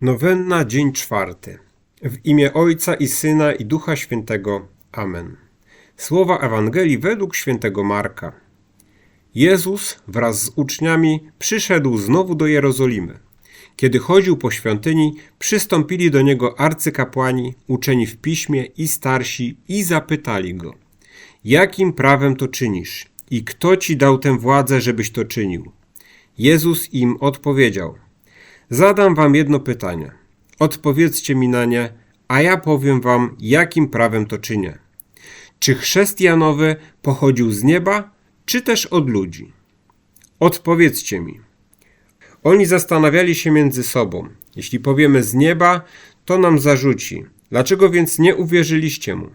Nowenna, dzień czwarty. W imię Ojca i Syna i Ducha Świętego. Amen. Słowa Ewangelii według świętego Marka. Jezus wraz z uczniami przyszedł znowu do Jerozolimy. Kiedy chodził po świątyni, przystąpili do niego arcykapłani, uczeni w piśmie i starsi i zapytali go: Jakim prawem to czynisz? I kto ci dał tę władzę, żebyś to czynił? Jezus im odpowiedział: Zadam wam jedno pytanie. Odpowiedzcie mi na nie, a ja powiem wam, jakim prawem to czynię. Czy chrzest Janowy pochodził z nieba, czy też od ludzi? Odpowiedzcie mi. Oni zastanawiali się między sobą. Jeśli powiemy z nieba, to nam zarzuci. Dlaczego więc nie uwierzyliście mu?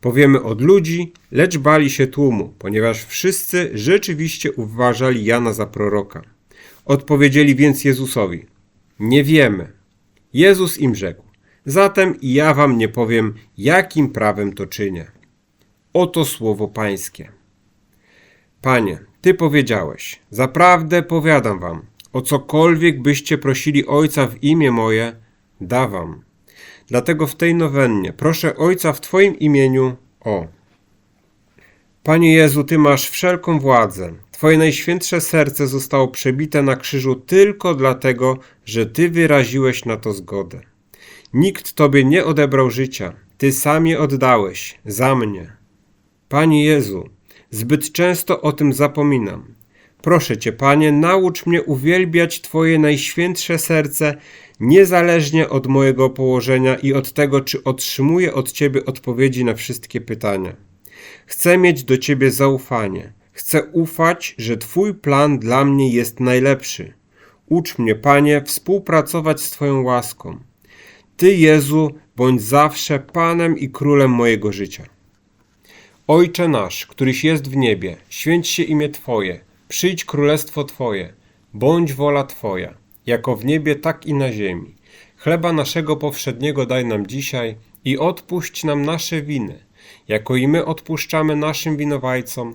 Powiemy od ludzi, lecz bali się tłumu, ponieważ wszyscy rzeczywiście uważali Jana za proroka. Odpowiedzieli więc Jezusowi: Nie wiemy. Jezus im rzekł: Zatem i ja wam nie powiem, jakim prawem to czynię. Oto słowo Pańskie. Panie, Ty powiedziałeś: Zaprawdę powiadam wam, o cokolwiek byście prosili Ojca w imię moje, dawam. Dlatego w tej nowennie proszę Ojca w Twoim imieniu o. Panie Jezu, Ty masz wszelką władzę. Twoje najświętsze serce zostało przebite na krzyżu tylko dlatego, że Ty wyraziłeś na to zgodę. Nikt Tobie nie odebrał życia, Ty sam je oddałeś, za mnie. Panie Jezu, zbyt często o tym zapominam. Proszę Cię, Panie, naucz mnie uwielbiać Twoje najświętsze serce, niezależnie od mojego położenia i od tego, czy otrzymuję od Ciebie odpowiedzi na wszystkie pytania. Chcę mieć do Ciebie zaufanie. Chcę ufać, że Twój plan dla mnie jest najlepszy. Ucz mnie, Panie, współpracować z Twoją łaską. Ty, Jezu, bądź zawsze Panem i Królem mojego życia. Ojcze nasz, któryś jest w niebie, święć się imię Twoje, przyjdź królestwo Twoje, bądź wola Twoja, jako w niebie, tak i na ziemi. Chleba naszego powszedniego daj nam dzisiaj i odpuść nam nasze winy, jako i my odpuszczamy naszym winowajcom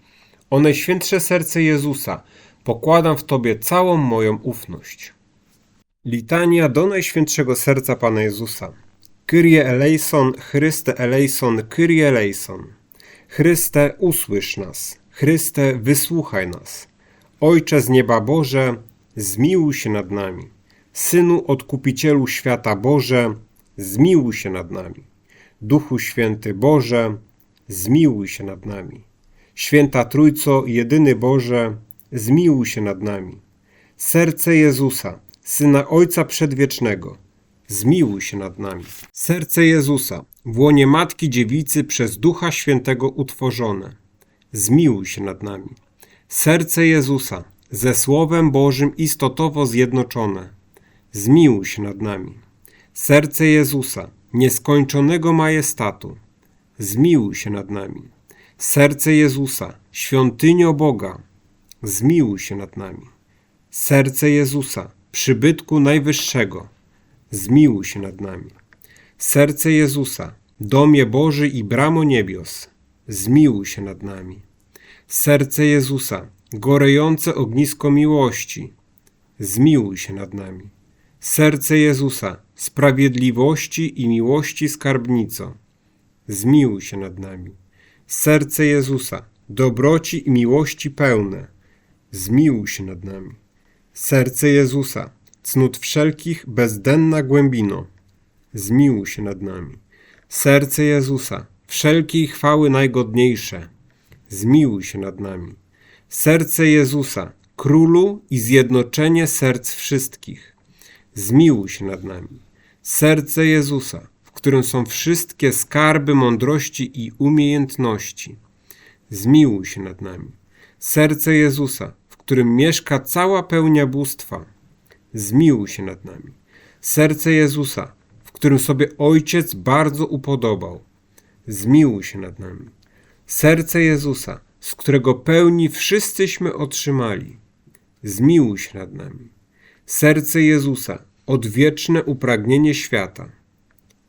O Najświętsze Serce Jezusa, pokładam w Tobie całą moją ufność. Litania do Najświętszego Serca Pana Jezusa. Kyrie eleison, Chryste eleison, Kyrie eleison. Chryste, usłysz nas. Chryste, wysłuchaj nas. Ojcze z nieba Boże, zmiłuj się nad nami. Synu Odkupicielu świata Boże, zmiłuj się nad nami. Duchu Święty Boże, zmiłuj się nad nami. Święta Trójco, jedyny Boże, zmiłuj się nad nami. Serce Jezusa, Syna Ojca Przedwiecznego, zmiłuj się nad nami. Serce Jezusa, w łonie Matki Dziewicy przez Ducha Świętego utworzone, zmiłuj się nad nami. Serce Jezusa, ze Słowem Bożym istotowo zjednoczone, zmiłuj się nad nami. Serce Jezusa, nieskończonego majestatu, zmiłuj się nad nami. Serce Jezusa, świątynio Boga, zmiłuj się nad nami. Serce Jezusa, przybytku Najwyższego, zmiłuj się nad nami. Serce Jezusa, domie Boży i bramo niebios, zmiłuj się nad nami. Serce Jezusa, gorejące ognisko miłości, zmiłuj się nad nami. Serce Jezusa, sprawiedliwości i miłości skarbnico, zmiłuj się nad nami. Serce Jezusa, dobroci i miłości pełne, zmiłuj się nad nami. Serce Jezusa, cnót wszelkich bezdenna głębino, zmiłuj się nad nami. Serce Jezusa, wszelkiej chwały najgodniejsze, zmiłuj się nad nami. Serce Jezusa, królu i zjednoczenie serc wszystkich, zmiłuj się nad nami. Serce Jezusa, w którym są wszystkie skarby mądrości i umiejętności, zmiłuj się nad nami. Serce Jezusa, w którym mieszka cała pełnia bóstwa, zmiłuj się nad nami. serce Jezusa, w którym sobie Ojciec bardzo upodobał. Zmiłuj się nad nami. Serce Jezusa, z którego pełni wszyscyśmy otrzymali. Zmiłuj się nad nami. Serce Jezusa, odwieczne upragnienie świata.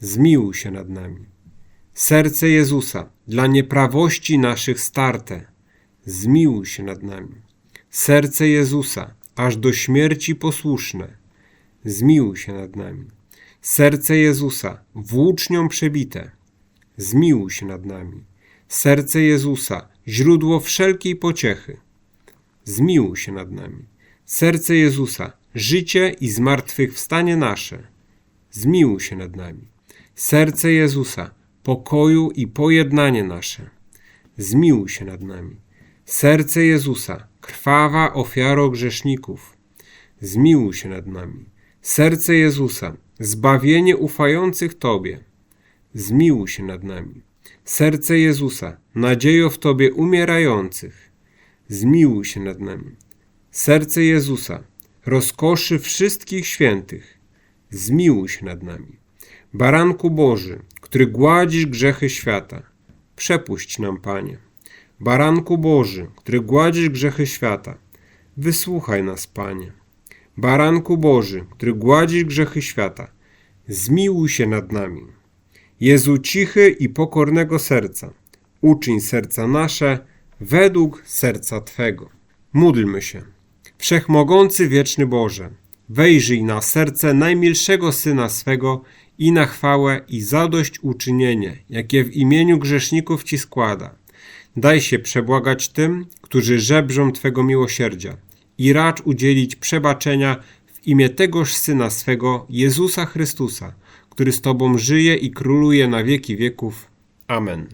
Zmiłuj się nad nami. Serce Jezusa, dla nieprawości naszych starte. Zmiłuj się nad nami. Serce Jezusa, aż do śmierci posłuszne. Zmiłuj się nad nami. Serce Jezusa, włócznią przebite. Zmiłuj się nad nami. Serce Jezusa, źródło wszelkiej pociechy. Zmiłuj się nad nami. Serce Jezusa, życie i zmartwychwstanie nasze. Zmiłuj się nad nami. Serce Jezusa, pokoju i pojednanie nasze. Zmiłuj się nad nami. Serce Jezusa, krwawa ofiaro grzeszników. Zmiłuj się nad nami. Serce Jezusa, zbawienie ufających Tobie. Zmiłuj się nad nami. Serce Jezusa, nadziejo w Tobie umierających. Zmiłuj się nad nami. Serce Jezusa, rozkoszy wszystkich świętych. Zmiłuj się nad nami. Baranku Boży, który gładzisz grzechy świata, przepuść nam, Panie. Baranku Boży, który gładzisz grzechy świata, wysłuchaj nas, Panie. Baranku Boży, który gładzisz grzechy świata, zmiłuj się nad nami. Jezu cichy i pokornego serca, uczyń serca nasze według serca Twego. Módlmy się. Wszechmogący wieczny Boże, wejrzyj na serce najmilszego Syna swego i na chwałę i zadość uczynienie, jakie w imieniu grzeszników Ci składa. Daj się przebłagać tym, którzy żebrzą Twego miłosierdzia i racz udzielić przebaczenia w imię tegoż Syna swego, Jezusa Chrystusa, który z Tobą żyje i króluje na wieki wieków. Amen.